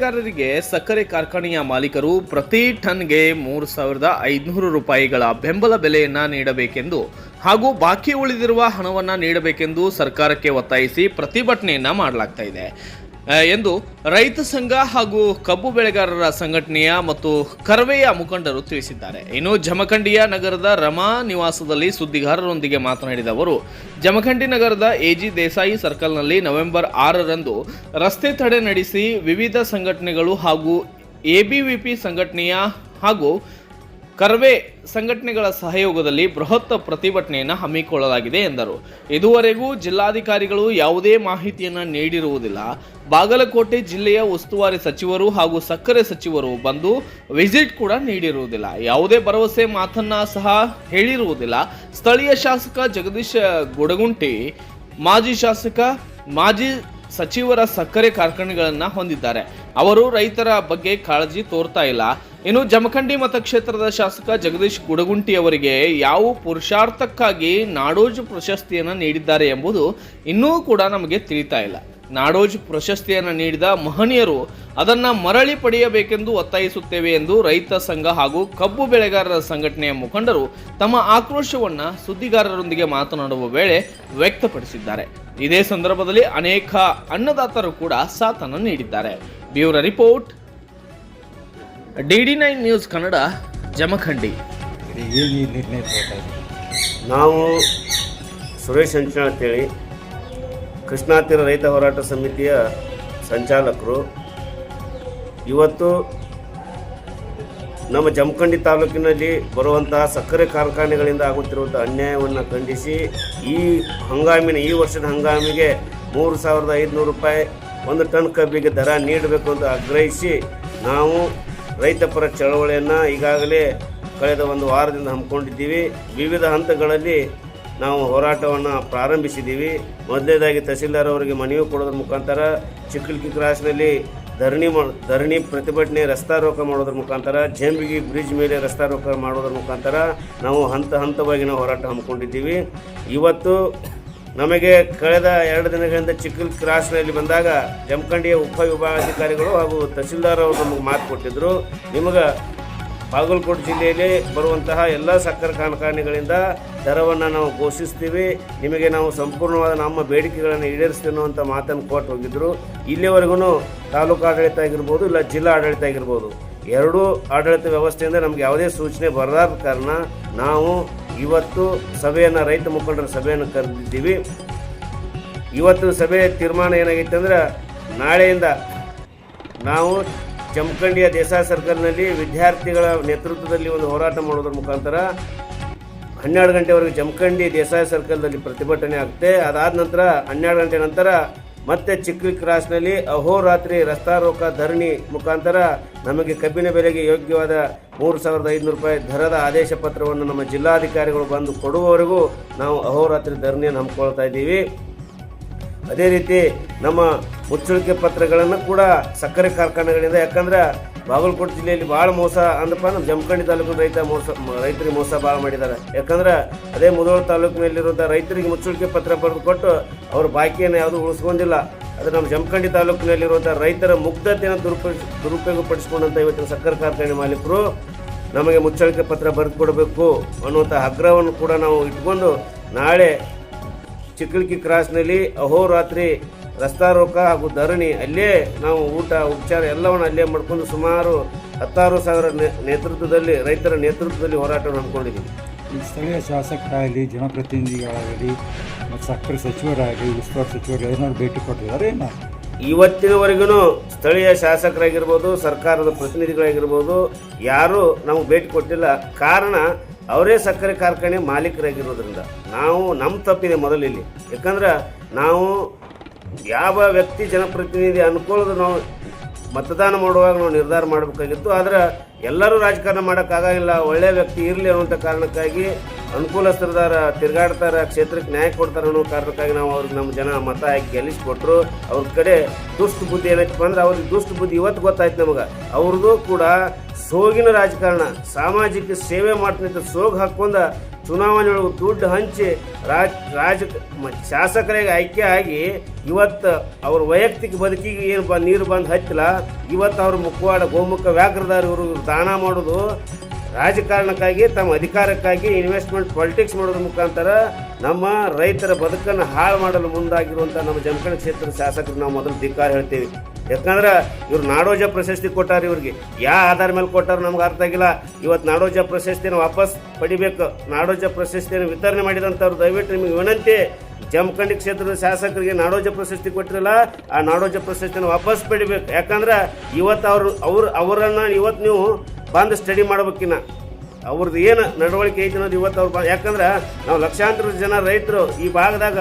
ಬೆಳೆಗಾರರಿಗೆ ಸಕ್ಕರೆ ಕಾರ್ಖಾನೆಯ ಮಾಲೀಕರು ಪ್ರತಿ ಟನ್ಗೆ ಮೂರು ಸಾವಿರದ ಐದುನೂರು ರೂಪಾಯಿಗಳ ಬೆಂಬಲ ಬೆಲೆಯನ್ನ ನೀಡಬೇಕೆಂದು ಹಾಗೂ ಬಾಕಿ ಉಳಿದಿರುವ ಹಣವನ್ನು ನೀಡಬೇಕೆಂದು ಸರ್ಕಾರಕ್ಕೆ ಒತ್ತಾಯಿಸಿ ಪ್ರತಿಭಟನೆಯನ್ನ ಮಾಡಲಾಗ್ತಾ ಇದೆ. ಎಂದು ರೈತ ಸಂಘ ಹಾಗೂ ಕಬ್ಬು ಬೆಳೆಗಾರರ ಸಂಘಟನೆಯ ಮತ್ತು ಕರವೆಯ ಮುಖಂಡರು ತಿಳಿಸಿದ್ದಾರೆ. ಇನ್ನು ಜಮಖಂಡಿಯ ನಗರದ ರಮಾ ನಿವಾಸದಲ್ಲಿ ಸುದ್ದಿಗಾರರೊಂದಿಗೆ ಮಾತನಾಡಿದ ಅವರು, ಜಮಖಂಡಿ ನಗರದ ಎಜಿ ದೇಸಾಯಿ ಸರ್ಕಲ್ನಲ್ಲಿ ನವೆಂಬರ್ ಆರರಂದು ರಸ್ತೆ ತಡೆ ನಡೆಸಿ ವಿವಿಧ ಸಂಘಟನೆಗಳು ಹಾಗೂ ಎಬಿವಿಪಿ ಸಂಘಟನೆಯ ಹಾಗೂ ಕರ್ವೆ ಸಂಘಟನೆಗಳ ಸಹಯೋಗದಲ್ಲಿ ಬೃಹತ್ ಪ್ರತಿಭಟನೆಯನ್ನು ಹಮ್ಮಿಕೊಳ್ಳಲಾಗಿದೆ ಎಂದರು. ಇದುವರೆಗೂ ಜಿಲ್ಲಾಧಿಕಾರಿಗಳು ಯಾವುದೇ ಮಾಹಿತಿಯನ್ನು ನೀಡಿರುವುದಿಲ್ಲ. ಬಾಗಲಕೋಟೆ ಜಿಲ್ಲೆಯ ಉಸ್ತುವಾರಿ ಸಚಿವರು ಹಾಗೂ ಸಕ್ಕರೆ ಸಚಿವರು ಬಂದು ವಿಸಿಟ್ ಕೂಡ ನೀಡಿರುವುದಿಲ್ಲ. ಯಾವುದೇ ಭರವಸೆ ಮಾತನ್ನ ಸಹ ಹೇಳಿರುವುದಿಲ್ಲ. ಸ್ಥಳೀಯ ಶಾಸಕ ಜಗದೀಶ್ ಗುಡಗುಂಟಿ, ಮಾಜಿ ಶಾಸಕ, ಮಾಜಿ ಸಚಿವರ ಸಕ್ಕರೆ ಕಾರ್ಖಾನೆಗಳನ್ನು ಹೊಂದಿದ್ದಾರೆ. ಅವರು ರೈತರ ಬಗ್ಗೆ ಕಾಳಜಿ ತೋರ್ತಾ ಇಲ್ಲ. ಇನ್ನು ಜಮಖಂಡಿ ಮತಕ್ಷೇತ್ರದ ಶಾಸಕ ಜಗದೀಶ್ ಗುಡಗುಂಟಿ ಅವರಿಗೆ ಯಾವ ಪುರುಷಾರ್ಥಕ್ಕಾಗಿ ನಾಡೋಜ್ ಪ್ರಶಸ್ತಿಯನ್ನು ನೀಡಿದ್ದಾರೆ ಎಂಬುದು ಇನ್ನೂ ಕೂಡ ನಮಗೆ ತಿಳಿತಾ ಇಲ್ಲ. ನಾಡೋಜ್ ಪ್ರಶಸ್ತಿಯನ್ನು ನೀಡಿದ ಮಹನೀಯರು ಅದನ್ನು ಮರಳಿ ಪಡೆಯಬೇಕೆಂದು ಒತ್ತಾಯಿಸುತ್ತೇವೆ ಎಂದು ರೈತ ಸಂಘ ಹಾಗೂ ಕಬ್ಬು ಬೆಳೆಗಾರರ ಸಂಘಟನೆಯ ಮುಖಂಡರು ತಮ್ಮ ಆಕ್ರೋಶವನ್ನು ಸುದ್ದಿಗಾರರೊಂದಿಗೆ ಮಾತನಾಡುವ ವೇಳೆ ವ್ಯಕ್ತಪಡಿಸಿದ್ದಾರೆ. ಇದೇ ಸಂದರ್ಭದಲ್ಲಿ ಅನೇಕ ಅನ್ನದಾತರು ಕೂಡ ಸಾಥನ್ನು ನೀಡಿದ್ದಾರೆ. Bureau report DD nine news Kannada, Jamakhandi. ನಿರ್ಣಯ ನಾವು ಸುರೇಶ್ ಅಂಚನ ಅಂತೇಳಿ ಕೃಷ್ಣಾ ತೀರ ರೈತ ಹೋರಾಟ ಸಮಿತಿಯ ಸಂಚಾಲಕರು. ಇವತ್ತು ನಮ್ಮ ಜಮಖಂಡಿ ತಾಲೂಕಿನಲ್ಲಿ ಬರುವಂತಹ ಸಕ್ಕರೆ ಕಾರ್ಖಾನೆಗಳಿಂದ ಆಗುತ್ತಿರುವಂಥ ಅನ್ಯಾಯವನ್ನು ಖಂಡಿಸಿ, ಈ ಹಂಗಾಮಿನ, ಈ ವರ್ಷದ ಹಂಗಾಮಿಗೆ ಮೂರು ಸಾವಿರದ ಐದುನೂರು ರೂಪಾಯಿ ಒಂದು ಟನ್ ಕಬ್ಬಿಗೆ ದರ ನೀಡಬೇಕು ಅಂತ ಆಗ್ರಹಿಸಿ ನಾವು ರೈತಪರ ಚಳವಳಿಯನ್ನು ಈಗಾಗಲೇ ಕಳೆದ ಒಂದು ವಾರದಿಂದ ಹಮ್ಮಿಕೊಂಡಿದ್ದೀವಿ. ವಿವಿಧ ಹಂತಗಳಲ್ಲಿ ನಾವು ಹೋರಾಟವನ್ನು ಪ್ರಾರಂಭಿಸಿದ್ದೀವಿ. ಮೊದಲನೇದಾಗಿ ತಹಸೀಲ್ದಾರ್ ಅವರಿಗೆ ಮನವಿ ಕೊಡೋದ್ರ ಮುಖಾಂತರ ಚಿಕ್ಕಲ್ಕಿ ಕ್ರಾಸ್ನಲ್ಲಿ ಧರಣಿ ಮಾ, ಧರಣಿ ಪ್ರತಿಭಟನೆ ರಸ್ತಾ ರೋಕ ಮಾಡೋದ್ರ ಮುಖಾಂತರ ಜಂಬಿಗಿ ಬ್ರಿಡ್ಜ್ ಮೇಲೆ ರಸ್ತಾ ರೋಕ ಮಾಡೋದ್ರ ಮುಖಾಂತರ ನಾವು ಹಂತ ಹಂತವಾಗಿ ನಾವು ಹೋರಾಟ ಹಮ್ಮಿಕೊಂಡಿದ್ದೀವಿ. ಇವತ್ತು ನಮಗೆ ಕಳೆದ ಎರಡು ದಿನಗಳಿಂದ ಚಿಕ್ಕಲ್ ಕ್ರಾಸ್ನಲ್ಲಿ ಬಂದಾಗ ಜಮಖಂಡಿಯ ಉಪವಿಭಾಗಾಧಿಕಾರಿಗಳು ಹಾಗೂ ತಹಸೀಲ್ದಾರ್ ಅವರು ನಮಗೆ ಮಾತು ಕೊಟ್ಟಿದ್ದರು ನಿಮಗೆ ಬಾಗಲಕೋಟೆ ಜಿಲ್ಲೆಯಲ್ಲಿ ಬರುವಂತಹ ಎಲ್ಲ ಸಕ್ಕರೆ ಕಾರ್ಖಾನೆಗಳಿಂದ ದರವನ್ನು ನಾವು ಘೋಷಿಸ್ತೀವಿ. ನಿಮಗೆ ನಾವು ಸಂಪೂರ್ಣವಾದ ನಮ್ಮ ಬೇಡಿಕೆಗಳನ್ನು ಈಡೇರಿಸ್ತೀವಿ ಅನ್ನುವಂಥ ಮಾತನ್ನು ಕೊಟ್ಟು ಹೋಗಿದ್ದರು ಇಲ್ಲಿವರೆಗೂ ತಾಲೂಕು ಆಡಳಿತ ಆಗಿರ್ಬೋದು, ಇಲ್ಲ ಜಿಲ್ಲಾ ಆಡಳಿತ ಆಗಿರ್ಬೋದು, ಎರಡೂ ಆಡಳಿತ ವ್ಯವಸ್ಥೆಯಿಂದ ನಮಗೆ ಯಾವುದೇ ಸೂಚನೆ ಬರಲಾರ್ದ ಕಾರಣ ನಾವು ಇವತ್ತು ಸಭೆಯನ್ನು ರೈತ ಮುಖಂಡರ ಸಭೆಯನ್ನು ಕರೆದಿದ್ದೀವಿ. ಇವತ್ತು ಸಭೆ ತೀರ್ಮಾನ ಏನಾಗಿತ್ತು ಅಂದ್ರೆ ನಾಳೆಯಿಂದ ನಾವು ಜಮಖಂಡಿಯ ದೇಸಾ ಸರ್ಕಲ್ನಲ್ಲಿ ವಿದ್ಯಾರ್ಥಿಗಳ ನೇತೃತ್ವದಲ್ಲಿ ಒಂದು ಹೋರಾಟ ಮಾಡೋದ್ರ ಮುಖಾಂತರ ಹನ್ನೆರಡು ಗಂಟೆವರೆಗೆ ಜಮಖಂಡಿ ದೇಸಾಯಿ ಸರ್ಕಲ್ನಲ್ಲಿ ಪ್ರತಿಭಟನೆ ಆಗುತ್ತೆ. ಅದಾದ ನಂತರ ಹನ್ನೆರಡು ಗಂಟೆ ನಂತರ ಮತ್ತೆ ಚಿಕ್ಕವಿ ಕ್ರಾಸ್ನಲ್ಲಿ ಅಹೋರಾತ್ರಿ ರಸ್ತಾರೋಕ ಧರಣಿ ಮುಖಾಂತರ ನಮಗೆ ಕಬ್ಬಿನ ಬೆಲೆಗೆ ಯೋಗ್ಯವಾದ ಮೂರು ಸಾವಿರದ ಐದುನೂರು ರೂಪಾಯಿ ದರದ ಆದೇಶ ಪತ್ರವನ್ನು ನಮ್ಮ ಜಿಲ್ಲಾಧಿಕಾರಿಗಳು ಬಂದು ಕೊಡುವವರೆಗೂ ನಾವು ಅಹೋರಾತ್ರಿ ಧರಣಿಯನ್ನು ಹಮ್ಮಿಕೊಳ್ತಾ ಇದ್ದೀವಿ. ಅದೇ ರೀತಿ ನಮ್ಮ ಮುಚ್ಚಳಿಕೆ ಪತ್ರಗಳನ್ನು ಕೂಡ ಸಕ್ಕರೆ ಕಾರ್ಖಾನೆಗಳಿಂದ, ಯಾಕಂದ್ರೆ ಬಾಗಲಕೋಟೆ ಜಿಲ್ಲೆಯಲ್ಲಿ ಭಾಳ ಮೋಸ ಅಂದಪ್ಪ ನಮ್ಮ ಜಮಖಂಡಿ ತಾಲೂಕಿನ ರೈತ ಮೋಸ, ರೈತರಿಗೆ ಮೋಸ ಭಾಳ ಮಾಡಿದ್ದಾರೆ. ಯಾಕಂದ್ರೆ ಅದೇ ಮುಧೋಳ ತಾಲೂಕಿನಲ್ಲಿರುವಂಥ ರೈತರಿಗೆ ಮುಚ್ಚಳಿಕೆ ಪತ್ರ ಬರೆದು ಕೊಟ್ಟು ಅವ್ರ ಬಾಕಿಯನ್ನು ಯಾವುದೂ ಉಳಿಸ್ಕೊಂಡಿಲ್ಲ. ಅದು ನಮ್ಮ ಜಮಖಂಡಿ ತಾಲೂಕಿನಲ್ಲಿರುವಂಥ ರೈತರ ಮುಗ್ಧತೆಯನ್ನು ದುರುಪಯೋಗ ಪಡಿಸಿಕೊಂಡಂಥ ಇವತ್ತಿನ ಸಕ್ಕರೆ ಕಾರ್ಖಾನೆ ಮಾಲೀಕರು ನಮಗೆ ಮುಚ್ಚಳಿಕೆ ಪತ್ರ ಬರೆದು ಕೊಡಬೇಕು ಅನ್ನುವಂಥ ಆಗ್ರಹವನ್ನು ಕೂಡ ನಾವು ಇಟ್ಕೊಂಡು ನಾಳೆ ಚಿಕ್ಕಳಿಕಿ ಕ್ರಾಸ್ನಲ್ಲಿ ಅಹೋರಾತ್ರಿ ರಸ್ತಾರೋಕ ಹಾಗೂ ಧರಣಿ, ಅಲ್ಲೇ ನಾವು ಊಟ, ಉಪಚಾರ ಎಲ್ಲವನ್ನು ಅಲ್ಲೇ ಮಾಡ್ಕೊಂಡು ಸುಮಾರು ಹತ್ತಾರು ಸಾವಿರ ನೇತೃತ್ವದಲ್ಲಿ, ರೈತರ ನೇತೃತ್ವದಲ್ಲಿ ಹೋರಾಟವನ್ನು ಹಮ್ಮಿಕೊಂಡಿದ್ದೀವಿ. ಸ್ಥಳೀಯ ಶಾಸಕರಾಗಲಿ, ಜನಪ್ರತಿನಿಧಿಗಳಾಗಲಿ ಮತ್ತು ಸಕ್ಕರೆ ಸಚಿವರಾಗಿ ಉಸ್ತುವಾರಿ ಸಚಿವರು ಏನಾದ್ರು ಭೇಟಿ ಕೊಟ್ಟಿದ್ದಾರೆ. ಏನು ಇವತ್ತಿನವರೆಗೂ ಸ್ಥಳೀಯ ಶಾಸಕರಾಗಿರ್ಬೋದು, ಸರ್ಕಾರದ ಪ್ರತಿನಿಧಿಗಳಾಗಿರ್ಬೋದು, ಯಾರೂ ನಮಗೆ ಭೇಟಿ ಕೊಟ್ಟಿಲ್ಲ. ಕಾರಣ, ಅವರೇ ಸಕ್ಕರೆ ಕಾರ್ಖಾನೆ ಮಾಲೀಕರಾಗಿರೋದ್ರಿಂದ. ನಾವು ನಮ್ಮ ತಪ್ಪಿದೆ ಮೊದಲಿಲ್ಲಿ ಯಾಕಂದ್ರೆ, ನಾವು ಯಾವ ವ್ಯಕ್ತಿ ಜನಪ್ರತಿನಿಧಿ ಅನ್ಕೊಳ್ಳೋದು ನಾವು ಮತದಾನ ಮಾಡುವಾಗ ನಾವು ನಿರ್ಧಾರ ಮಾಡಬೇಕಾಗಿತ್ತು. ಆದರೆ, ಎಲ್ಲರೂ ರಾಜಕಾರಣ ಮಾಡೋಕ್ಕಾಗಿಲ್ಲ ಒಳ್ಳೆಯ ವ್ಯಕ್ತಿ ಇರಲಿ ಅನ್ನುವಂಥ ಕಾರಣಕ್ಕಾಗಿ ಅನುಕೂಲಸ್ಥರದಾರ, ತಿರುಗಾಡ್ತಾರ, ಕ್ಷೇತ್ರಕ್ಕೆ ನ್ಯಾಯ ಕೊಡ್ತಾರ ಅನ್ನೋ ಕಾರಣಕ್ಕಾಗಿ ನಾವು ಅವ್ರಿಗೆ ನಮ್ಮ ಜನ ಮತ ಹಾಕಿ ಗೆಲ್ಲಿಸ್ಕೊಟ್ರು. ಅವ್ರ ಕಡೆ ದುಷ್ಟ ಬುದ್ಧಿ ಏನಕ್ಕೆ ಅಂದ್ರೆ ಅವ್ರಿಗೆ ದುಷ್ಟ ಬುದ್ಧಿ ಇವತ್ತು ಗೊತ್ತಾಯ್ತು ನಮಗೆ. ಅವ್ರದ್ದು ಕೂಡ ಸೋಗಿನ ರಾಜಕಾರಣ, ಸಾಮಾಜಿಕ ಸೇವೆ ಮಾಡ್ತಿದ್ದ ಸೋಗ್ ಹಾಕೊಂಡ ಚುನಾವಣೆ ಒಳಗೆ ದುಡ್ಡು ಹಂಚಿ ರಾಜ ರಾಜ ಶಾಸಕರಿಗೆ ಆಯ್ಕೆ ಆಗಿ ಇವತ್ತು ಅವ್ರ ವೈಯಕ್ತಿಕ ಬದುಕಿಗೆ ಏನು ಬ, ನೀರು ಬಂದು ಹತ್ತಿಲ್ಲ. ಇವತ್ತು ಅವ್ರ ಮುಖವಾಡ ಗೋಮುಖ ವ್ಯಾಘ್ರದಾರ ಇವ್ರು ದಾನ ಮಾಡೋದು. ರಾಜಕಾರಣಕ್ಕಾಗಿ ತಮ್ಮ ಅಧಿಕಾರಕ್ಕಾಗಿ ಇನ್ವೆಸ್ಟ್ಮೆಂಟ್ ಪಾಲಿಟಿಕ್ಸ್ ಮಾಡೋದ್ರ ಮುಖಾಂತರ ನಮ್ಮ ರೈತರ ಬದುಕನ್ನು ಹಾಳು ಮಾಡಲು ಮುಂದಾಗಿರುವಂಥ ನಮ್ಮ ಜಮಖಂಡ ಕ್ಷೇತ್ರದ ಶಾಸಕರು ನಾವು ಮೊದಲು ಧಿಕ್ಕಾರ ಹೇಳ್ತೀವಿ. ಯಾಕಂದ್ರೆ ಇವ್ರು ನಾಡೋಜ ಪ್ರಶಸ್ತಿ ಕೊಟ್ಟಾರ ಇವ್ರಿಗೆ. ಯಾವ ಆಧಾರ ಮೇಲೆ ಕೊಟ್ಟಾರ ನಮ್ಗೆ ಅರ್ಥ ಆಗಿಲ್ಲ. ಇವತ್ತು ನಾಡೋಜ ಪ್ರಶಸ್ತಿನ ವಾಪಸ್ ಪಡಿಬೇಕು. ನಾಡೋಜ ಪ್ರಶಸ್ತಿಯನ್ನು ವಿತರಣೆ ಮಾಡಿದಂಥವ್ರು ದಯವಿಟ್ಟು ನಿಮಗೆ ವಿನಂತಿ, ಜಮಖಂಡಿ ಕ್ಷೇತ್ರದ ಶಾಸಕರಿಗೆ ನಾಡೋಜ ಪ್ರಶಸ್ತಿ ಕೊಟ್ಟಿರಲ್ಲ, ಆ ನಾಡೋಜ ಪ್ರಶಸ್ತಿಯನ್ನು ವಾಪಸ್ ಪಡಿಬೇಕು. ಯಾಕಂದ್ರೆ ಇವತ್ತು ಅವರು ಅವ್ರು ಅವರನ್ನು ಇವತ್ತು ನೀವು ಬಂದು ಸ್ಟಡಿ ಮಾಡ್ಬೇಕಿನ್ನ ಅವ್ರದ್ದು ಏನು ನಡವಳಿಕೆ ಐತಿ ಅನ್ನೋದು ಇವತ್ತು ಅವ್ರು ಬ ಯಾಕಂದ್ರೆ ನಾವು ಲಕ್ಷಾಂತರ ಜನ ರೈತರು ಈ ಭಾಗದಾಗ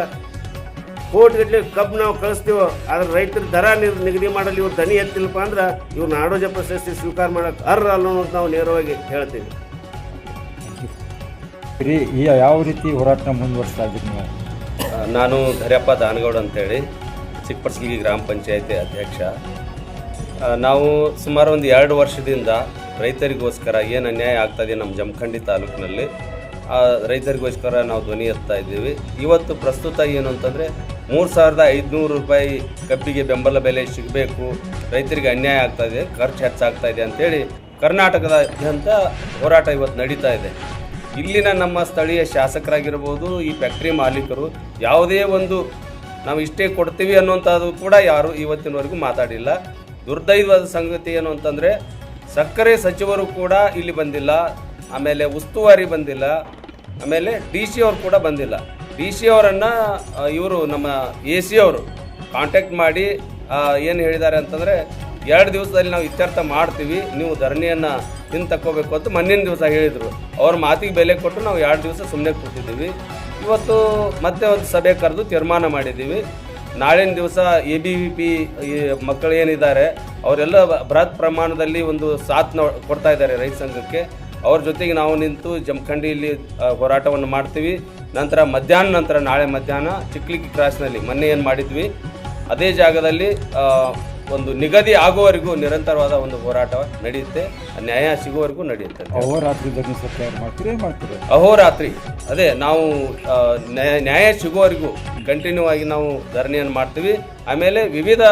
ಕೋಟಿಗಟ್ಟಲೆ ಕಬ್ಬು ನಾವು ಕಳಿಸ್ತೀವೋ ಆದ್ರೆ ರೈತರ ದರ ನಿರ್ ನಿಗದಿ ಮಾಡಲು ಇವ್ರು ದನಿ ಎತ್ತಿಲ್ಲಪ್ಪ ಅಂದ್ರೆ ಇವ್ರು ನಾಡೋಜ ಪ್ರಶಸ್ತಿ ಸ್ವೀಕಾರ ಮಾಡೋಕೆ ಅರ್ಹ ಅಲ್ಲ ಅನ್ನೋದು ನಾವು ನೇರವಾಗಿ ಹೇಳ್ತೀವಿ. ಈ ಯಾವ ರೀತಿ ಹೋರಾಟ ಮುಂದುವರಿಸ್ತಾ ವರ್ಷ ನೀವು ನಾನು ಧರ್ಯಪ್ಪ ದಾನಗೌಡ ಅಂತೇಳಿ ಚಿಕ್ಕಪಡ್ಸಗಿ ಗ್ರಾಮ ಪಂಚಾಯತಿ ಅಧ್ಯಕ್ಷ. ನಾವು ಸುಮಾರು ಒಂದು ಎರಡು ವರ್ಷದಿಂದ ರೈತರಿಗೋಸ್ಕರ ಏನು ಅನ್ಯಾಯ ಆಗ್ತಾಯಿದೆ ನಮ್ಮ ಜಮಖಂಡಿ ತಾಲೂಕಿನಲ್ಲಿ, ಆ ರೈತರಿಗೋಸ್ಕರ ನಾವು ಧ್ವನಿ ಎತ್ತಾ ಇದ್ದೀವಿ. ಇವತ್ತು ಪ್ರಸ್ತುತ ಏನು ಅಂತಂದರೆ, ಮೂರು ಸಾವಿರದ ಐದುನೂರು ರೂಪಾಯಿ ಕಬ್ಬಿಗೆ ಬೆಂಬಲ ಬೆಲೆ ಸಿಗಬೇಕು, ರೈತರಿಗೆ ಅನ್ಯಾಯ ಆಗ್ತಾ ಇದೆ, ಖರ್ಚು ಹೆಚ್ಚಾಗ್ತಾ ಇದೆ ಅಂತೇಳಿ ಕರ್ನಾಟಕದಾದ್ಯಂತ ಹೋರಾಟ ಇವತ್ತು ನಡೀತಾ ಇದೆ. ಇಲ್ಲಿನ ನಮ್ಮ ಸ್ಥಳೀಯ ಶಾಸಕರಾಗಿರ್ಬೋದು, ಈ ಫ್ಯಾಕ್ಟ್ರಿ ಮಾಲೀಕರು, ಯಾವುದೇ ಒಂದು ನಾವು ಇಷ್ಟೇ ಕೊಡ್ತೀವಿ ಅನ್ನುವಂಥದ್ದು ಕೂಡ ಯಾರು ಇವತ್ತಿನವರೆಗೂ ಮಾತಾಡಿಲ್ಲ. ದುರ್ದೈವದ ಸಂಗತಿ ಏನು ಅಂತಂದರೆ ಸಕ್ಕರೆ ಸಚಿವರು ಕೂಡ ಇಲ್ಲಿ ಬಂದಿಲ್ಲ, ಆಮೇಲೆ ಉಸ್ತುವಾರಿ ಬಂದಿಲ್ಲ, ಆಮೇಲೆ ಡಿ ಸಿ ಅವರು ಕೂಡ ಬಂದಿಲ್ಲ. ಡಿ ಸಿ ಅವರನ್ನು ಇವರು ನಮ್ಮ ಎ ಸಿ ಅವರು ಕಾಂಟ್ಯಾಕ್ಟ್ ಮಾಡಿ ಏನು ಹೇಳಿದ್ದಾರೆ ಅಂತಂದರೆ, ಎರಡು ದಿವಸದಲ್ಲಿ ನಾವು ಇತ್ಯರ್ಥ ಮಾಡ್ತೀವಿ, ನೀವು ಧರಣಿಯನ್ನು ಹಿಂದೆ ತಕ್ಕೋಬೇಕು ಅಂತ ಮಣ್ಣಿನ ದಿವಸ ಹೇಳಿದರು. ಅವ್ರ ಮಾತಿಗೆ ಬೆಲೆ ಕೊಟ್ಟು ನಾವು ಎರಡು ದಿವಸ ಸುಮ್ಮನೆ ಕೂತಿದ್ದೀವಿ. ಇವತ್ತು ಮತ್ತೆ ಒಂದು ಸಭೆ ಕರೆದು ತೀರ್ಮಾನ ಮಾಡಿದ್ದೀವಿ. ನಾಳಿನ ದಿವಸ ಎ ಬಿ ವಿ ಪಿ ಮಕ್ಕಳು ಏನಿದ್ದಾರೆ, ಅವರೆಲ್ಲ ಬೃಹತ್ ಪ್ರಮಾಣದಲ್ಲಿ ಒಂದು ಸಾಥ್ ಕೊಡ್ತಾ ಇದ್ದಾರೆ ರೈತ ಸಂಘಕ್ಕೆ. ಅವ್ರ ಜೊತೆಗೆ ನಾವು ನಿಂತು ಜಮಖಂಡಿಯಲ್ಲಿ ಹೋರಾಟವನ್ನು ಮಾಡ್ತೀವಿ. ನಂತರ ಮಧ್ಯಾಹ್ನ ನಂತರ ನಾಳೆ ಮಧ್ಯಾಹ್ನ ಚಿಕ್ಲಿಕ್ಕಿ ಕ್ರಾಸ್ನಲ್ಲಿ ಮೊನ್ನೆ ಏನು ಮಾಡಿದ್ವಿ? ಅದೇ ಜಾಗದಲ್ಲಿ ಒಂದು ನಿಗದಿ ಆಗುವವರೆಗೂ ನಿರಂತರವಾದ ಒಂದು ಹೋರಾಟ ನಡೆಯುತ್ತೆ. ನ್ಯಾಯ ಸಿಗುವವರೆಗೂ ನಡೆಯುತ್ತೆ. ಅಹೋರಾತ್ರಿ ಮಾಡ್ತೀರಿ ಮಾಡ್ತೀರಿ? ಅಹೋರಾತ್ರಿ ಅದೇ ನಾವು ನ್ಯಾಯ ನ್ಯಾಯ ಸಿಗುವವರೆಗೂ ಕಂಟಿನ್ಯೂ ಆಗಿ ನಾವು ಧರಣಿಯನ್ನು ಮಾಡ್ತೀವಿ. ಆಮೇಲೆ ವಿವಿಧ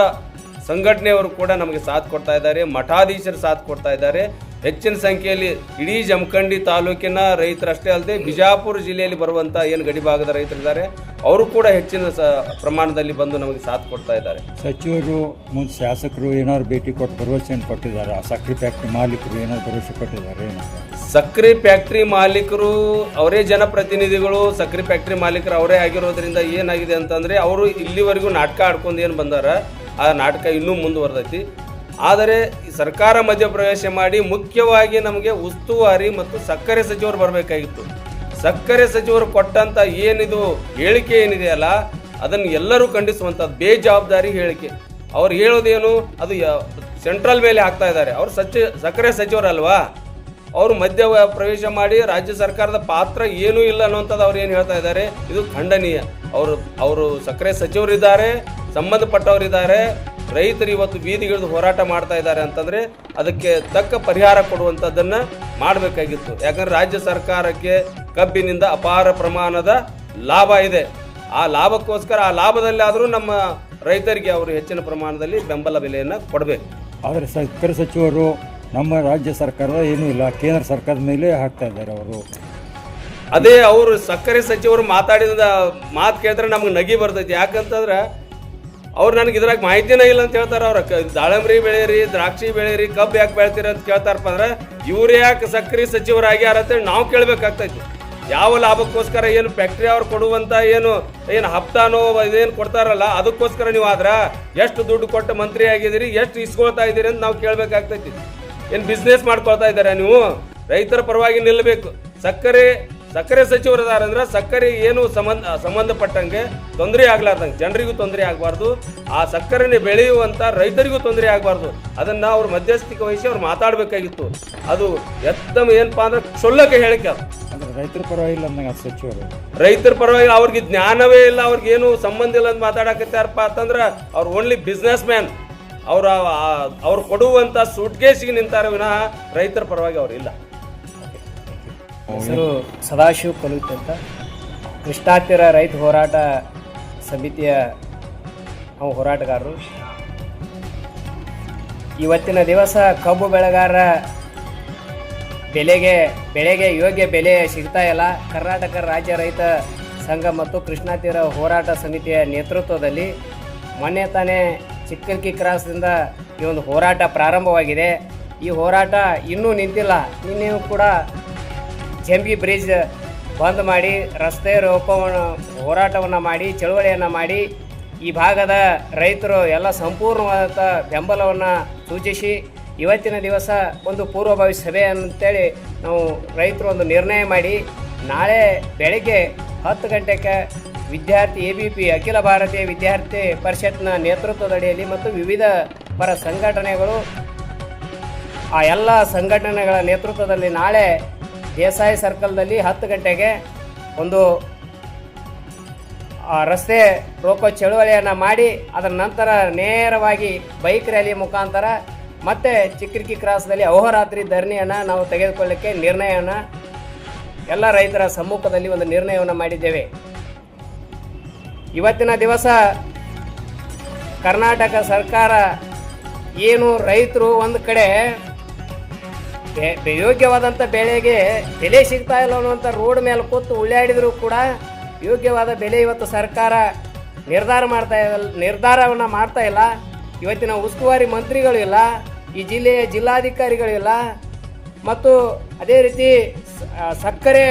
ಸಂಘಟನೆಯವರು ಕೂಡ ನಮಗೆ ಸಾಥ್ ಕೊಡ್ತಾ ಇದ್ದಾರೆ ಮಠಾಧೀಶರು ಸಾಥ್ ಕೊಡ್ತಾ ಇದ್ದಾರೆ. ಹೆಚ್ಚಿನ ಸಂಖ್ಯೆಯಲ್ಲಿ ಇಡೀ ಜಮಖಂಡಿ ತಾಲೂಕಿನ ರೈತರಷ್ಟೇ ಅಲ್ಲದೆ ಬಿಜಾಪುರ ಜಿಲ್ಲೆಯಲ್ಲಿ ಬರುವಂಥ ಏನು ಗಡಿ ಗಡಿಭಾಗದ ರೈತರಿದ್ದಾರೆ ಅವರು ಕೂಡ ಹೆಚ್ಚಿನ ಸ ಪ್ರಮಾಣದಲ್ಲಿ ಬಂದು ನಮಗೆ ಸಾಥ್ ಕೊಡ್ತಾ ಇದ್ದಾರೆ. ಸಚಿವರು ಮುಂದೆ ಶಾಸಕರು ಏನಾದ್ರು ಭೇಟಿ ಕೊಟ್ಟು ಭರವಸೆಯನ್ನು ಕೊಟ್ಟಿದ್ದಾರೆ? ಆ ಸಕ್ರೆ ಫ್ಯಾಕ್ಟ್ರಿ ಮಾಲೀಕರು ಏನಾದ್ರು ಭರವಸೆ ಕೊಟ್ಟಿದ್ದಾರೆ ಸಕ್ಕರೆ ಸಕ್ರೆ ಫ್ಯಾಕ್ಟ್ರಿ ಮಾಲೀಕರು ಅವರೇ ಜನಪ್ರತಿನಿಧಿಗಳು ಸಕ್ಕರೆ ಫ್ಯಾಕ್ಟ್ರಿ ಮಾಲೀಕರು ಅವರೇ ಆಗಿರೋದ್ರಿಂದ ಏನಾಗಿದೆ ಅಂತಂದರೆ ಅವರು ಇಲ್ಲಿವರೆಗೂ ನಾಟಕ ಆಡ್ಕೊಂಡು ಏನು ಬಂದಾರ ಆ ನಾಟಕ ಇನ್ನೂ ಮುಂದುವರೆದೈತಿ. ಆದರೆ ಸರ್ಕಾರ ಮಧ್ಯಪ್ರವೇಶ ಮಾಡಿ ಮುಖ್ಯವಾಗಿ ನಮಗೆ ಉಸ್ತುವಾರಿ ಮತ್ತು ಸಕ್ಕರೆ ಸಚಿವರು ಬರಬೇಕಾಗಿತ್ತು. ಸಕ್ಕರೆ ಸಚಿವರು ಕೊಟ್ಟಂತ ಏನಿದು ಹೇಳಿಕೆ ಏನಿದೆಯಲ್ಲ ಅದನ್ನು ಎಲ್ಲರೂ ಖಂಡಿಸುವಂಥದ್ದು ಬೇಜವಾಬ್ದಾರಿ ಹೇಳಿಕೆ. ಅವ್ರು ಹೇಳೋದೇನು, ಅದು ಸೆಂಟ್ರಲ್ ಮೇಲೆ ಆಗ್ತಾ ಇದ್ದಾರೆ. ಅವರು ಸಚಿವ ಸಕ್ಕರೆ ಸಚಿವರಲ್ವಾ? ಅವರು ಮಧ್ಯ ಪ್ರವೇಶ ಮಾಡಿ ರಾಜ್ಯ ಸರ್ಕಾರದ ಪಾತ್ರ ಏನೂ ಇಲ್ಲ ಅನ್ನುವಂಥದ್ದು ಅವ್ರು ಏನು ಹೇಳ್ತಾ ಇದ್ದಾರೆ? ಇದು ಖಂಡನೀಯ. ಅವರು ಅವರು ಸಕ್ಕರೆ ಸಚಿವರಿದ್ದಾರೆ, ಸಂಬಂಧಪಟ್ಟವರಿದ್ದಾರೆ ರೈತರು ಇವತ್ತು ಬೀದಿಗಿಳಿದು ಹೋರಾಟ ಮಾಡ್ತಾ ಇದ್ದಾರೆ ಅಂತಂದರೆ ಅದಕ್ಕೆ ತಕ್ಕ ಪರಿಹಾರ ಕೊಡುವಂಥದ್ದನ್ನು ಮಾಡಬೇಕಾಗಿತ್ತು. ಯಾಕಂದ್ರೆ ರಾಜ್ಯ ಸರ್ಕಾರಕ್ಕೆ ಕಬ್ಬಿನಿಂದ ಅಪಾರ ಪ್ರಮಾಣದ ಲಾಭ ಇದೆ. ಆ ಲಾಭಕ್ಕೋಸ್ಕರ ಆ ಲಾಭದಲ್ಲಿ ಆದರೂ ನಮ್ಮ ರೈತರಿಗೆ ಅವರು ಹೆಚ್ಚಿನ ಪ್ರಮಾಣದಲ್ಲಿ ಬೆಂಬಲ ಬೆಲೆಯನ್ನು ಕೊಡಬೇಕು. ಆದರೆ ಸಕ್ಕರೆ ಸಚಿವರು ನಮ್ಮ ರಾಜ್ಯ ಸರ್ಕಾರದ ಏನೂ ಇಲ್ಲ ಕೇಂದ್ರ ಸರ್ಕಾರದ ಮೇಲೆ ಹಾಕ್ತಾ ಇದ್ದಾರೆ ಅವರು. ಅದೇ ಅವರು ಸಕ್ಕರೆ ಸಚಿವರು ಮಾತಾಡಿದ ಮಾತು ಕೇಳಿದ್ರೆ ನಮ್ಗೆ ನಗಿ ಬರ್ತೈತಿ. ಯಾಕಂತಂದ್ರೆ ಅವ್ರು ನನಗೆ ಇದ್ರಾಗ ಮಾಹಿತಿನೇ ಇಲ್ಲ ಅಂತ ಹೇಳ್ತಾರೆ ಅವ್ರ. ದಾಳಂಬ್ರಿ ಬೆಳೀರಿ ದ್ರಾಕ್ಷಿ ಬೆಳೀರಿ ಕಬ್ಬು ಯಾಕೆ ಬೆಳಿತೀರಿ ಅಂತ ಕೇಳ್ತಾರಪ್ಪ ಅಂದ್ರೆ, ಇವ್ರು ಯಾಕೆ ಸಕ್ಕರೆ ಸಚಿವರಾಗ್ಯಾರ ಅಂತೇಳಿ ನಾವು ಕೇಳಬೇಕಾಗ್ತೈತಿ. ಯಾವ ಲಾಭಕ್ಕೋಸ್ಕರ ಏನು ಫ್ಯಾಕ್ಟ್ರಿ ಅವ್ರು ಕೊಡುವಂತ ಏನು ಏನು ಹಪ್ತಾನೋ ಇದೇನು ಕೊಡ್ತಾರಲ್ಲ, ಅದಕ್ಕೋಸ್ಕರ ನೀವು ಆದ್ರೆ ಎಷ್ಟು ದುಡ್ಡು ಕೊಟ್ಟು ಮಂತ್ರಿ ಆಗಿದ್ದೀರಿ, ಎಷ್ಟು ಇಸ್ಕೊಳ್ತಾ ಇದ್ದೀರಿ ಅಂತ ನಾವು ಕೇಳಬೇಕಾಗ್ತೈತಿ. ಏನು ಬಿಸ್ನೆಸ್ ಮಾಡ್ಕೊಳ್ತಾ ಇದ್ದಾರೆ ನೀವು? ರೈತರ ಪರವಾಗಿ ನಿಲ್ಲಬೇಕು ಸಕ್ಕರೆ ಸಕ್ಕರೆ ಸಚಿವರದಾರಂದ್ರೆ ಅಂದ್ರೆ ಸಕ್ಕರೆ ಏನು ಸಂಬಂಧ ಸಂಬಂಧಪಟ್ಟಂಗೆ ತೊಂದರೆ ಆಗ್ಲಾರ್ದಂಗೆ ಜನರಿಗೂ ತೊಂದರೆ ಆಗಬಾರ್ದು. ಆ ಸಕ್ಕರೆನೇ ಬೆಳೆಯುವಂತ ರೈತರಿಗೂ ತೊಂದರೆ ಆಗಬಾರ್ದು. ಅದನ್ನ ಅವ್ರು ಮಧ್ಯಸ್ಥಿಕೆ ವಹಿಸಿ ಅವ್ರು ಮಾತಾಡಬೇಕಾಗಿತ್ತು. ಅದು ಎತ್ತಮ ಏನಪ್ಪಾ ಅಂದ್ರೆ ಕ್ಷುಲ್ಲಕ ಹೇಳಿಕೆ ರೈತರ ಪರವಾಗಿಲ್ಲ ಅಂದಂಗೆ ಆ ಸಚಿವರು. ರೈತರ ಪರವಾಗಿ ಅವ್ರಿಗೆ ಜ್ಞಾನವೇ ಇಲ್ಲ ಅವ್ರಿಗೆ ಏನು ಸಂಬಂಧ ಇಲ್ಲ ಅಂತ ಮಾತಾಡಕತ್ತಾರಪ್ಪ ಅಂತಂದ್ರೆ ಅವ್ರು ಓನ್ಲಿ ಬಿಸ್ನೆಸ್ ಮ್ಯಾನ್ ಅವ್ರ ಅವ್ರು ಕೊಡುವಂತ ಸೂಟ್ಕೇಸಿಗೆ ನಿಂತಾರೆ ವಿನಃ ರೈತರ ಪರವಾಗಿ ಅವ್ರು ಇಲ್ಲ. ಹೆಸರು ಸದಾಶಿವ ಕಲುತ್ ಅಂತ. ಕೃಷ್ಣಾತಿರ ರೈತ ಹೋರಾಟ ಸಮಿತಿಯ ನಾವು ಹೋರಾಟಗಾರರು. ಇವತ್ತಿನ ದಿವಸ ಕಬ್ಬು ಬೆಳೆಗಾರರ ಬೆಲೆಗೆ ಬೆಳೆಗೆ ಯೋಗ್ಯ ಬೆಲೆ ಸಿಗ್ತಾ ಇಲ್ಲ. ಕರ್ನಾಟಕ ರಾಜ್ಯ ರೈತ ಸಂಘ ಮತ್ತು ಕೃಷ್ಣಾತೀರ ಹೋರಾಟ ಸಮಿತಿಯ ನೇತೃತ್ವದಲ್ಲಿ ಮೊನ್ನೆ ತಾನೇ ಚಿಕ್ಕಲ್ಕಿ ಕ್ರಾಸ್ದಿಂದ ಈ ಒಂದು ಹೋರಾಟ ಪ್ರಾರಂಭವಾಗಿದೆ. ಈ ಹೋರಾಟ ಇನ್ನೂ ನಿಂತಿಲ್ಲ. ಇನ್ನೂ ಕೂಡ ಜಂಬಿ ಬ್ರಿಡ್ಜ್ ಬಂದ್ ಮಾಡಿ, ರಸ್ತೆ ರೋಪವನ್ನು, ಹೋರಾಟವನ್ನು ಮಾಡಿ, ಚಳುವಳಿಯನ್ನು ಮಾಡಿ, ಈ ಭಾಗದ ರೈತರು ಎಲ್ಲ ಸಂಪೂರ್ಣವಾದಂಥ ಬೆಂಬಲವನ್ನು ಸೂಚಿಸಿ, ಇವತ್ತಿನ ದಿವಸ ಒಂದು ಪೂರ್ವಭಾವಿ ಸಭೆ ಅಂತೇಳಿ ನಾವು ರೈತರು ಒಂದು ನಿರ್ಣಯ ಮಾಡಿ, ನಾಳೆ ಬೆಳಗ್ಗೆ ಹತ್ತು ಗಂಟೆಗೆ ವಿದ್ಯಾರ್ಥಿ ಎ ಬಿ ಪಿ, ಅಖಿಲ ಭಾರತೀಯ ವಿದ್ಯಾರ್ಥಿ ಪರಿಷತ್ನ ನೇತೃತ್ವದಡಿಯಲ್ಲಿ ಮತ್ತು ವಿವಿಧ ಪರ ಸಂಘಟನೆಗಳು, ಆ ಎಲ್ಲ ಸಂಘಟನೆಗಳ ನೇತೃತ್ವದಲ್ಲಿ ನಾಳೆ ದೇಸಾಯಿ ಸರ್ಕಲ್ನಲ್ಲಿ ಹತ್ತು ಗಂಟೆಗೆ ಒಂದು ರಸ್ತೆ ರೋಕೋ ಚಳುವಳಿಯನ್ನು ಮಾಡಿ, ಅದರ ನಂತರ ನೇರವಾಗಿ ಬೈಕ್ ರ್ಯಾಲಿ ಮುಖಾಂತರ ಮತ್ತೆ ಚಿಕ್ಕರಿಕಿ ಕ್ರಾಸ್ದಲ್ಲಿ ಅಹೋರಾತ್ರಿ ಧರಣಿಯನ್ನು ನಾವು ತೆಗೆದುಕೊಳ್ಳಕ್ಕೆ ನಿರ್ಣಯವನ್ನು ಎಲ್ಲ ರೈತರ ಸಮ್ಮುಖದಲ್ಲಿ ಒಂದು ನಿರ್ಣಯವನ್ನು ಮಾಡಿದ್ದೇವೆ. ಇವತ್ತಿನ ದಿವಸ ಕರ್ನಾಟಕ ಸರ್ಕಾರ ಏನು ರೈತರು ಒಂದು ಕಡೆ ಯೋಗ್ಯವಾದಂಥ ಬೆಳೆಗೆ ಬೆಲೆ ಸಿಗ್ತಾ ಇಲ್ಲ ಅನ್ನುವಂಥ ರೋಡ್ ಮೇಲೆ ಕೂತು ಉಳ್ಳಾಡಿದ್ರು ಕೂಡ ಯೋಗ್ಯವಾದ ಬೆಲೆ ಇವತ್ತು ಸರ್ಕಾರ ನಿರ್ಧಾರ ಮಾಡ್ತಾ ಇಲ್ಲ, ನಿರ್ಧಾರವನ್ನು ಮಾಡ್ತಾ ಇಲ್ಲ. ಇವತ್ತಿನ ಉಸ್ತುವಾರಿ ಮಂತ್ರಿಗಳು ಇಲ್ಲ, ಈ ಜಿಲ್ಲೆಯ ಜಿಲ್ಲಾಧಿಕಾರಿಗಳಿಲ್ಲ ಮತ್ತು ಅದೇ ರೀತಿ ಸಕ್ಕರೆ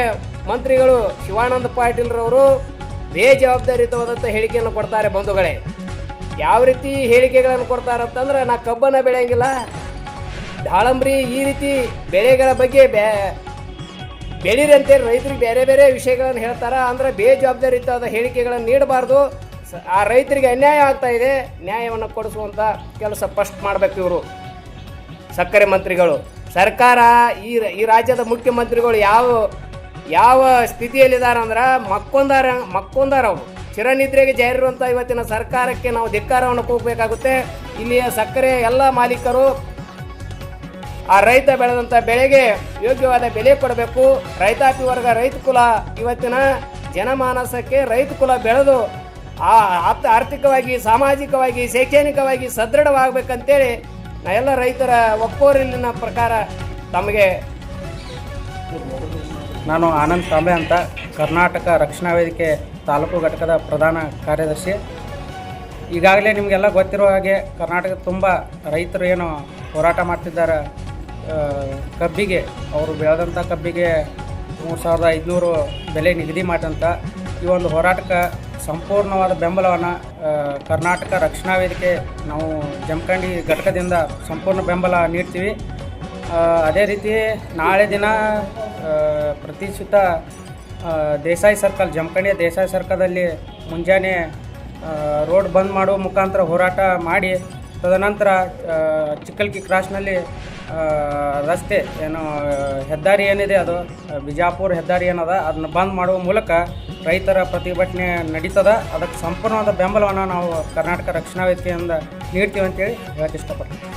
ಮಂತ್ರಿಗಳು ಶಿವಾನಂದ ಪಾಟೀಲ್ರವರು ಬೇಜವಾಬ್ದಾರಿತವಾದಂಥ ಹೇಳಿಕೆಯನ್ನು ಕೊಡ್ತಾರೆ ಬಂಧುಗಳೇ. ಯಾವ ರೀತಿ ಹೇಳಿಕೆಗಳನ್ನು ಕೊಡ್ತಾರಂತಂದ್ರೆ ನಾ ಕಬ್ಬನ್ನು ಬೆಳೆಯಂಗಿಲ್ಲ. ದಾಳಂಬ್ರಿ ಈ ರೀತಿ ಬೆಳೆಗಳ ಬಗ್ಗೆ ಬೇ ಬೆಳೀರಂತೆ ರೈತರಿಗೆ ಬೇರೆ ಬೇರೆ ವಿಷಯಗಳನ್ನು ಹೇಳ್ತಾರೆ. ಅಂದ್ರೆ ಬೇಜವಾಬ್ದಾರಿಯುತವಾದ ಹೇಳಿಕೆಗಳನ್ನು ನೀಡಬಾರ್ದು. ಆ ರೈತರಿಗೆ ಅನ್ಯಾಯ ಆಗ್ತಾ ಇದೆ. ನ್ಯಾಯವನ್ನು ಕೊಡಿಸುವಂಥ ಕೆಲಸ ಫಸ್ಟ್ ಮಾಡಬೇಕು ಇವರು. ಸಕ್ಕರೆ ಮಂತ್ರಿಗಳು. ಸರ್ಕಾರ ಈ ಈ ರಾಜ್ಯದ ಮುಖ್ಯಮಂತ್ರಿಗಳು ಯಾವ ಯಾವ ಸ್ಥಿತಿಯಲ್ಲಿದ್ದಾರೆ ಅಂದ್ರೆ ಮಕ್ಕೊಂದಾರ ಮಕ್ಕೊಂದಾರ ಅವರು. ಚಿರನಿದ್ರೆಗೆ ಜಾರಿರುವಂಥ ಇವತ್ತಿನ ಸರ್ಕಾರಕ್ಕೆ ನಾವು ಧಿಕ್ಕಾರವನ್ನು ಕೂಗಬೇಕಾಗುತ್ತೆ. ಇಲ್ಲಿಯ ಸಕ್ಕರೆ ಎಲ್ಲ ಮಾಲೀಕರು ಆ ರೈತ ಬೆಳೆದಂಥ ಬೆಳೆಗೆ ಯೋಗ್ಯವಾದ ಬೆಲೆ ಕೊಡಬೇಕು. ರೈತಾಪಿ ವರ್ಗ ರೈತ ಕುಲ ಇವತ್ತಿನ ಜನಮಾನಸಕ್ಕೆ ರೈತ ಕುಲ ಬೆಳೆದು ಆ ಆರ್ಥ ಆರ್ಥಿಕವಾಗಿ, ಸಾಮಾಜಿಕವಾಗಿ, ಶೈಕ್ಷಣಿಕವಾಗಿ ಸದೃಢವಾಗಬೇಕಂತೇಳಿ ನಾ ಎಲ್ಲ ರೈತರ ಒಕ್ಕೋರಿನ ಪ್ರಕಾರ ತಮಗೆ ನಾನು ಆನಂದ್ ತಾಂಬೆ ಅಂತ ಕರ್ನಾಟಕ ರಕ್ಷಣಾ ವೇದಿಕೆ ತಾಲೂಕು ಘಟಕದ ಪ್ರಧಾನ ಕಾರ್ಯದರ್ಶಿ. ಈಗಾಗಲೇ ನಿಮಗೆಲ್ಲ ಗೊತ್ತಿರೋ ಹಾಗೆ ಕರ್ನಾಟಕದ ತುಂಬ ರೈತರು ಏನು ಹೋರಾಟ ಮಾಡ್ತಿದ್ದಾರೆ. ಕಬ್ಬಿಗೆ, ಅವರು ಬೆಳೆದಂಥ ಕಬ್ಬಿಗೆ ಮೂರು ಸಾವಿರದ ಐದುನೂರು ಬೆಲೆ ನಿಗದಿ ಮಾಡಿದಂಥ ಈ ಒಂದು ಹೋರಾಟಕ್ಕೆ ಸಂಪೂರ್ಣವಾದ ಬೆಂಬಲವನ್ನು ಕರ್ನಾಟಕ ರಕ್ಷಣಾ ವೇದಿಕೆ ನಾವು ಜಮಖಂಡಿ ಘಟಕದಿಂದ ಸಂಪೂರ್ಣ ಬೆಂಬಲ ನೀಡ್ತೀವಿ. ಅದೇ ರೀತಿ ನಾಳೆ ದಿನ ಪ್ರತಿಷ್ಠಿತ ದೇಸಾಯಿ ಸರ್ಕಲ್, ಜಮಖಂಡಿಯ ದೇಸಾಯಿ ಸರ್ಕಲ್ದಲ್ಲಿ ಮುಂಜಾನೆ ರೋಡ್ ಬಂದ್ ಮಾಡುವ ಮುಖಾಂತರ ಹೋರಾಟ ಮಾಡಿ, ತದನಂತರ ಚಿಕ್ಕಲ್ಕಿ ಕ್ರಾಸ್ನಲ್ಲಿ ರಸ್ತೆ ಏನು ಹೆದ್ದಾರಿ ಏನಿದೆ ಅದು ಬಿಜಾಪುರ ಹೆದ್ದಾರಿ ಏನದ, ಅದನ್ನ ಬಂದ್ ಮಾಡುವ ಮೂಲಕ ರೈತರ ಪ್ರತಿಭಟನೆ ನಡೀತದ. ಅದಕ್ಕೆ ಸಂಪೂರ್ಣವಾದ ಬೆಂಬಲವನ್ನು ನಾವು ಕರ್ನಾಟಕ ರಕ್ಷಣಾ ವೇದಿಕೆಯಿಂದ ನೀಡ್ತೀವಿ ಅಂತೇಳಿ ಹೇಳಕ್ಕೆ ಇಷ್ಟಪಡ್ತೀನಿ.